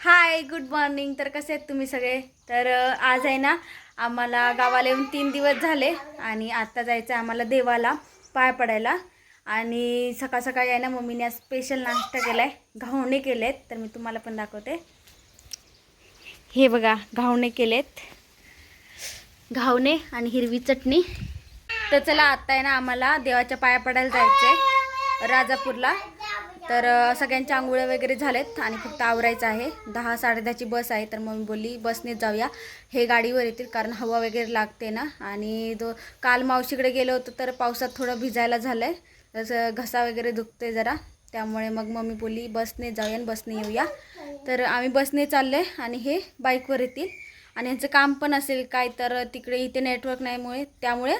Hi good morning तर कसे आहेत तुम्ही सगळे? तर आज आहे ना आम्हाला गावाला येऊन तीन दिवस झाले आणि आत्ता जायचं आहे आम्हाला देवाला पाय पडायला. आणि सकाळ सकाळी आहे ना मम्मीने आज स्पेशल नाश्ता केला आहे घावणे केलेत तर मी तुम्हाला पण दाखवते. हे बघा घावणे केलेत. घावणे आणि हिरवी चटणी. तर चला आत्ता आहे ना आम्हाला देवाच्या पाया पडायला जायचं आहे राजापूरला. तर सगळ्यांच्या आंघोळ्या वगैरे झाल्यात आणि फक्त आवरायचं आहे. दहा साडेदहाची बस आहे तर मम्मी बोलली बसनेच जाऊया. हे गाडीवर येतील कारण हवा वगैरे लागते ना. आणि तो काल मावशीकडे गेलो होतो तर पावसात थोडं भिजायला झालं आहे जसं घसा वगैरे दुखते जरा. त्यामुळे मग मम्मी बोलली बसने जाऊया आणि बसने येऊया. तर आम्ही बसने चाललो आहे आणि हे बाईकवर येतील. आणि यांचं काम पण असेल काय तर तिकडे इथे नेटवर्क नाहीमुळे त्यामुळे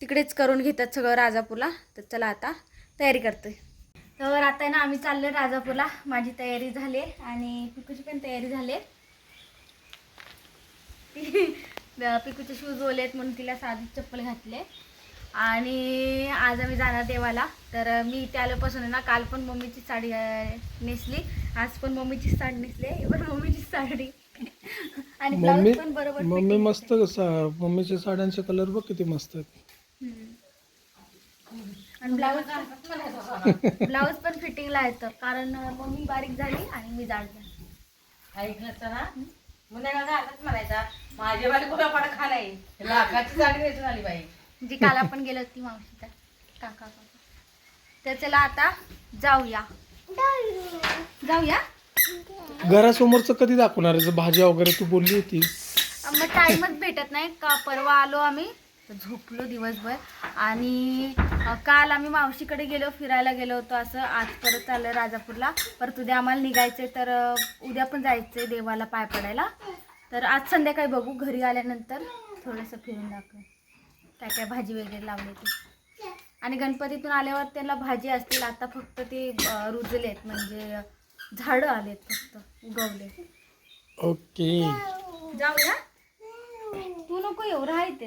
तिकडेच करून घेतात सगळं राजापूरला. तर चला आता तयारी करतोय. तर आता आहे ना आम्ही चाललो राजापूरला. माझी तयारी झाली आणि पिकूची पण तयारी झाली ती- पिकूचे शूज ओले आहेत म्हणून तिला साधी चप्पल घातले आणि आज आम्ही जाणार देवाला. तर मी इथे आल्यापासून आहे ना काल पण मम्मीची साडी नेसली. आज पण मम्मीची साडी नेसली पण मम्मीची साडी. आणि मम्मी ब्लाऊज पण बरोबर मम्मी. मस्त मम्मीच्या साड्यांचे कलर बघ किती मस्त आहेत. आणि ब्लाऊज ब्लाऊज पण फिटिंगला येतं कारण मम्मी बारीक झाली आणि मी जाड झाली. ऐक नसताना मुलाला घालत म्हणायचा माझ्या कुठं पडा खालाय लाखाची आली बाई. जी काल आपण गेलो होती मावशीच्या काका काका. तर चला आता जाऊया. जाऊया? घरासमोरचं कधी दाखवणार? भाज्या वगैरे तू बोलली होती मग टाईमच भेटत नाही का परवा आलो आम्ही तर झोपलो दिवसभर. आणि काल आम्ही मावशीकडे गेलो फिरायला गेलो होतो असं. आज परत चाललं राजापूरला. परत उद्या आम्हाला निघायचंय तर उद्या पण जायचंय देवाला पाय पडायला. तर आज संध्याकाळी बघू घरी आल्यानंतर थोडंसं फिरून दाखव. काय काय भाजी वगैरे लावली ती आणि गणपतीतून आल्यावर त्याला भाजी असतील. आता फक्त ते अ, रुजले आहेत म्हणजे झाडं आलेत फक्त उगवले ओके. जाऊया. तू नको येऊ राहायचे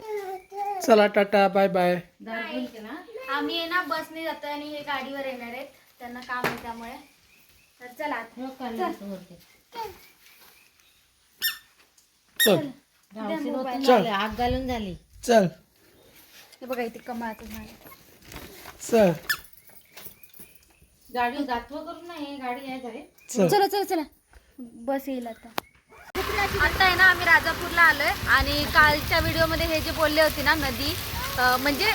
चला टाटा बाय बाय आम्ही आहे ना बसने जातोय आणि हे गाडीवर येणार आहेत. त्यांना काम आहे त्यामुळे. तर चला वरती. चल. आग घालून झाली. चल. हे बघा इथे कमळाचं झाड. चल. गाडी गाठवा करून नाही गाडी आहे चला चला चला. बस येईल आता. आता आहे ना आम्ही राजापूरला आलोय आणि कालच्या व्हिडिओमध्ये हे जे बोलले होते ना नदी म्हणजे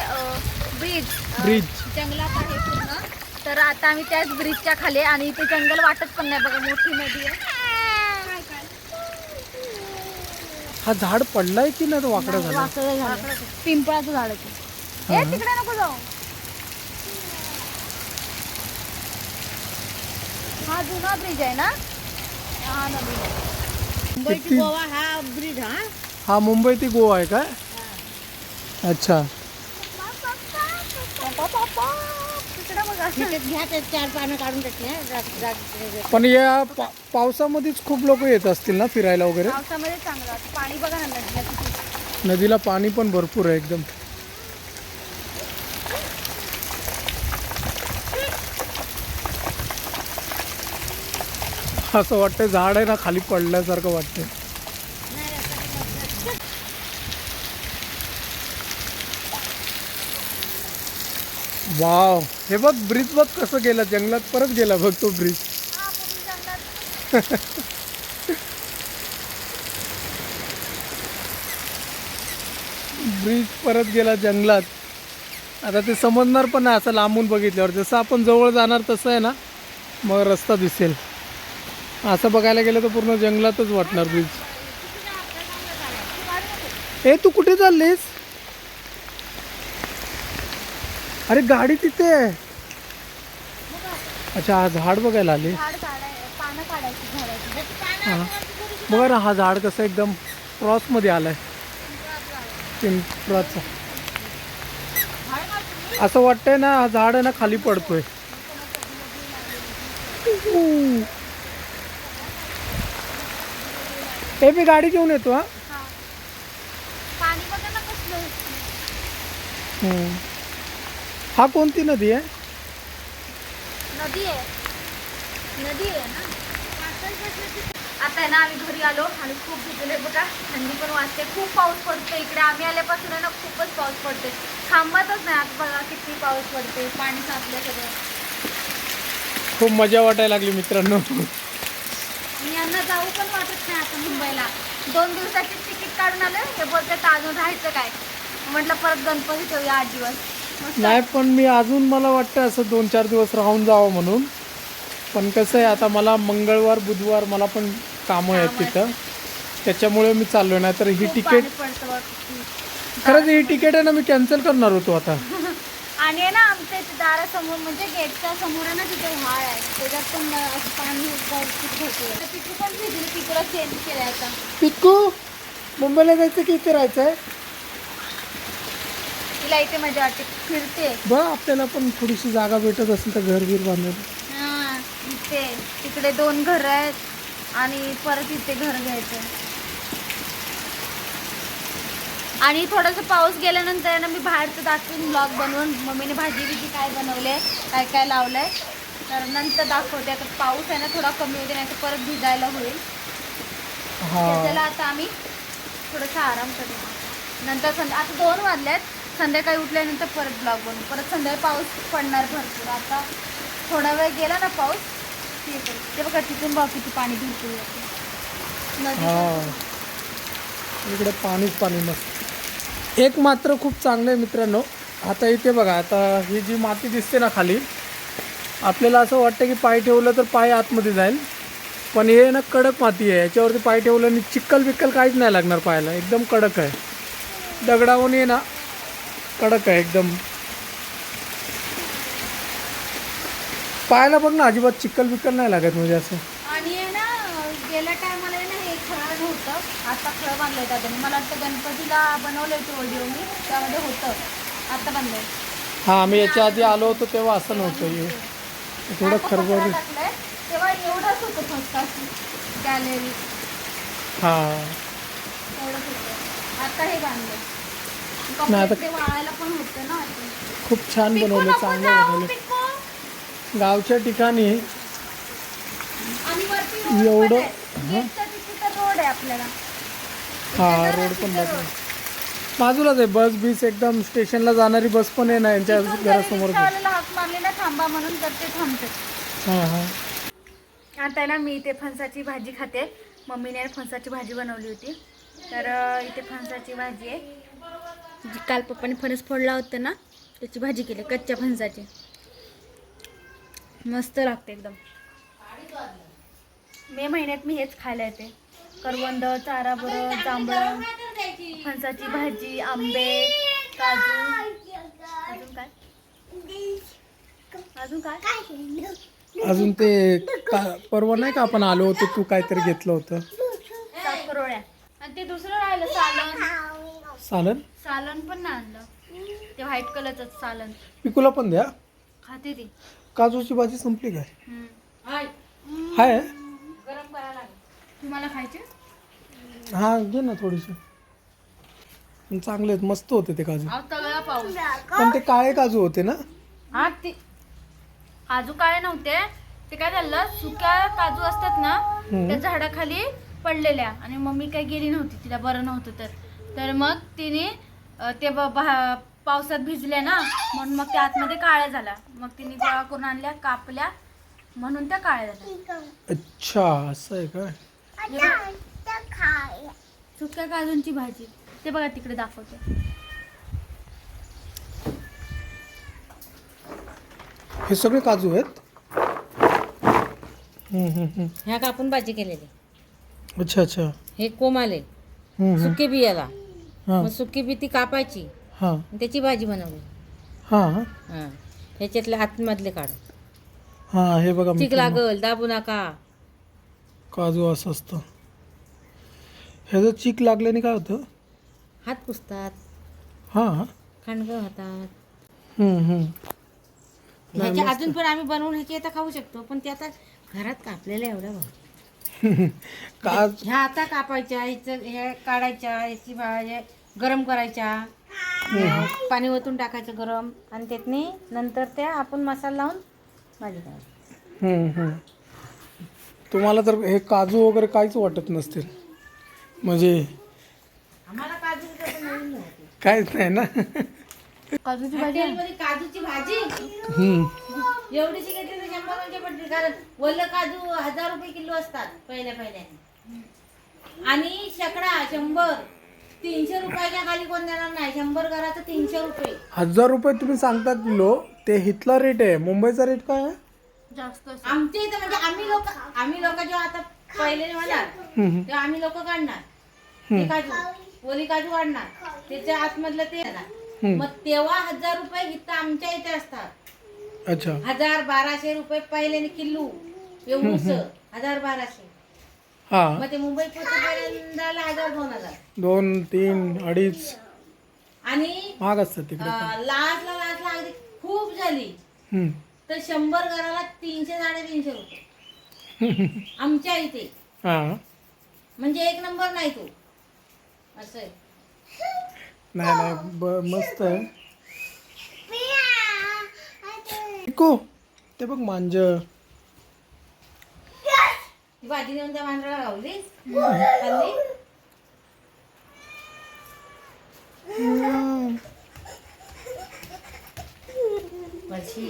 ब्रिज ब्रिज. जंगलात आहे पूर्ण. तर आता आम्ही त्याच ब्रिजच्या खाली आहे आणि इथे जंगल वाटत पण नाही बघा मोठी नदी आहे. हा झाड पडलाय की नाही? तो वाकडा झाला वाकडं झालं. पिंपळाचं झाड आहे ते. ए तिकडे नको जाऊ. हा जुना ब्रिज आहे ना? हा नवीन आहे. मुंबईची गोवा हा ब्रिज हा? हा मुंबई ती गोवा आहे काय? अच्छा. घ्या ते चार पानं काढून हा, पण या पा- पावसामध्येच खूप लोक येत असतील ना फिरायला वगैरे? पावसामध्ये चांगलं. पाणी बघा ना नदीला किती. नदीला पाणी पण भरपूर आहे एकदम. असं वाटतंय झाड आहे ना खाली पडल्यासारखं वाटतंय. वाव. हे बघ ब्रिज बघ कसं गेला जंगलात परत गेला बघ तो ब्रिज. ब्रिज परत गेला जंगलात. आता ते समजणार पण नाही असं लांबून बघितल्यावर. जसं आपण जवळ जाणार तसं आहे ना मग रस्ता दिसेल. असं बघायला गेलं तर पूर्ण जंगलातच वाटणार ब्रिज ए तू कुठे चाललीस? अरे गाडी तिथे आहे. अच्छा हा झाड बघायला आले. हा. बघा ना हा झाड कसं एकदम क्रॉसमध्ये आलाय. पिंपराचं असं वाटतंय ना हा झाड आहे ना खाली पडतोय. हे मी गाडी घेऊन येतो हा. हा. पाणी बघा ना कसलं हम्म. हा कोणती नदी आहे? नदी आहे. नदी आहे ना? आता आहे ना आम्ही घरी आलो आणि खूप भिजले बघा. थंडी पण वाजते. खूप पाऊस पडतो इकडे. आम्ही आल्यापासून आहे ना खूपच पाऊस पडते थांबतच नाही आता बघा किती पाऊस पडते पाणी साचलं सगळं. खूप मजा वाटायला लागली मित्रांनो. आणि यांना जाऊ पण वाटत नाही आता मुंबईला. दोन दिवसाची तिकीट काढून आलं हे बोलते अजून राहायचं काय? म्हटलं परत गणपती ठेवूया आठ दिवस. नाही पण मी अजून मला वाटतं असं दोन चार दिवस राहून जावं म्हणून. पण कसं आहे आता मला मंगळवार बुधवार मला पण कामं आहेत. तिथं. त्याच्यामुळे मी चाललो नाही तर ही तिकीट. खरंच ही तिकीट आहे ना मी कॅन्सल करणार होतो आता. आणि आहे ना आमच्या इथे दारासमोर म्हणजे गेटच्या समोर आहे ना तिथे व्हाळ आहे. त्याच्यात पण असं पाणी भरपूर. तिथे पण भिजली तिकडं चेंज केलंय आता पिक्कू मुंबईला जायचं की इथे राहायचं आहे तिला इथे मजा वाटते फिरते. बघ आपल्याला पण थोडीशी जागा भेटत असेल तर घर बीर बांधायला हा इथे. तिकडे दोन घर आहेत आणि परत इथे घर घ्यायचं. आणि थोडंसं पाऊस गेल्यानंतर आहे ना मी बाहेरचं दाखवून ब्लॉग बनवून मम्मीने भाजी बिजी काय बनवले काय काय लावलंय तर नंतर दाखवते. आता पाऊस आहे ना थोडा कमी होते नाही तर परत भिजायला होईल. हा. त्याला आता आम्ही थोडासा आराम करू. नंतर संध्या आता दोन वाजल्यात संध्याकाळी उठल्यानंतर परत ब्लॉग बनवू. परत संध्याकाळी पाऊस पडणार भरपूर. आता थोडा वेळ गेला ना पाऊस ते बघा तिथून बघ किती पाणी भरपूर इकडे पाणीच पाणी मस्त. एक मात्र खूप चांगलं आहे मित्रांनो. आता इथे बघा आता ही जी माती दिसते ना खाली आपल्याला असं वाटतं की पाय ठेवलं तर पाय आतमध्ये जाईल. पण हे ना कडक माती आहे याच्यावरती पाय ठेवलं आणि चिक्कल बिक्कल काहीच नाही लागणार पायाला. एकदम कडक आहे. दगडावून ये ना. कडक आहे एकदम. पायाला बघ ना अजिबात चिक्कल बिक्कल नाही लागत म्हणजे असं. आणि गेल्या टायमाला आहे हे खळं नव्हतं आता खळं बांधलंय दादाने मला वाटतं गणपतीला बनवलं होतं व्हिडिओ मी. त्यामध्ये होतं. आता बांधलंय हां आम्ही याच्या आधी आलो होतो तेव्हा असं नव्हतं. हे थोडं टाकलाय, तेव्हा एवढंच होतं फक्त गॅलरी हां. एवढंच होतं. आता हे बांधलं आता- कपडे वाळायला पण होतं ना. खूप छान पिकू बनवले नको चांगलं जाऊ, बनवले. पिकू. गावच्या ठिकाणी आणि वरती एवढं- आहे. आपल्याला. हा रोड पण. बाजूलाच आहे बस बीस एकदम. स्टेशनला जाणारी बस पण आहे ना यांच्या घरासमोर रिक्षावाल्याला हाक मारली ना थांबा म्हणून तर ते थांबते. हां हां. आता आहे ना मी इथे फणसाची भाजी खाते. मम्मीने फणसाची भाजी बनवली होती. तर अं, इथे फणसाची भाजी आहे. जी काल पप्पाने फणस फोडला होता ना त्याची भाजी केली कच्च्या फणसाची. मस्त लागते एकदम. मे महिन्यात मी हेच खायला येते. करवंद चारा बरं जांभळं फणसाची भाजी आंबे काजू. अजून काय? अजून काय? अजून ते का परवा नाही का आपण आलो होतो तू काहीतरी घेतलं होतं. साखरोळ्या आणि ते दुसरं राहिलं सालन. चालेल सालन पण नाही आणलं. ते व्हाईट कलरचं सालन. पिकूला पण द्या. खाते ती. काजूची भाजी संपली काय? हम्म. हाय. हाय. गरम करायला लागेल. तुम्हाला खायचे? हां घे ना थोडीशी चांगले आहेत मस्त होते ते काजू. तगळा पाऊस पण ते काळे काजू होते ना? हा ते काजू काळे नव्हते. ते काय झालं सुक्या काजू असतात ना हम्म. त्या झाडाखाली पडलेल्या. आणि मम्मी काय गेली नव्हती तिला बरं नव्हतं तर. तर मग तिने अं, ते ब- बा- पावसात भिजल्या ना म्हणून मग त्या आतमध्ये काळ्या झाल्या. मग तिने गोळा करून आणल्या कापल्या म्हणून त्या काळ्या झाल्या. अच्छा असं आहे काय? सुक्या काजूंची भाजी. ते बघा तिकडे दाखवते. हे सगळे काजू आहेत? हम्म, हम्म, हम्म. ह्या कापून भाजी केलेली? अच्छा अच्छा. हे कोम आले हम्म, हम्म. सुकी बियाला. हां. मग सुकी बी ती कापायची. हां. आणि त्याची भाजी बनवली. हां. हां. ह्याच्यातले आतमधले काढ हां हे बघा चिक मित्रांनो. लागल दाबू नका. काजू असं असतं. ह्याचं चीक लागल्याने काय होतं? हात पुसतात. हां. खांडगं होतात. हम्म, हम्म. ह्याच्या अजून पण आम्ही बनवून ह्याची आता खाऊ शकतो पण ते आता घरात कापलेलं एवढं भाजी काज ह्या आता कापायच्या ह्याचं हे काढायच्या ह्याची भा- हे गरम करायच्या. पाणी ओतून टाकायचं गरम आणि त्यातनी नंतर त्या आपण मसाला लावून भाजी करायची. हम्म, हम्म. तुम्हाला तर हे काजू वगैरे काहीच वाटत नसतील. म्हणजे आम्हाला काजू कसं नवीन नव्हती काहीच नाही ना? काजूची भाजी काजूची भाजी? हम्म. एवढीशी घेतली तर शंभर म्हणजे पडते कारण वल्ल काजू हजार रुपये किलो असतात पहिल्या पहिल्या आणि शेकडा शंभर. तीनशे रुपयाच्या खाली कोण देणार नाही? शंभर घराचं तीनशे रुपये. हजार रुपये तुम्ही सांगता किलो ते हिथला रेट आहे. मुंबईचा रेट काय आहे? जास्त आमच्या इथं म्हणजे आम्ही लोक आम्ही लोक जेव्हा आता पहिले होणार. तेव्हा आम्ही लोक काढणार. ते काजू ओली काजू काढणार. त्याच्या आतमधलं ते येणार. मग तेव्हा हजार रुपये इथं आमच्या इथे असतात. अच्छा. हजार बाराशे रुपये पहिले किलो एवढूच. हजार बाराशे. हा. मग ते मुंबई पोहोचेपर्यंत हजार दोन हजार. दोन तीन अडीच. आणि महाग असतात लास्टला लास्टला अगदी खूप झाली. तर शंभर घराला तीनशे साडेतीनशे रुपये. आमच्या इथे. म्हणजे एक नंबर नाही तो. असं आहे. नाही नाही ब मस्त आहे. ते बघ मांज ती भाजी नेऊन त्या मांजराला गावली खाल्ली वर्षी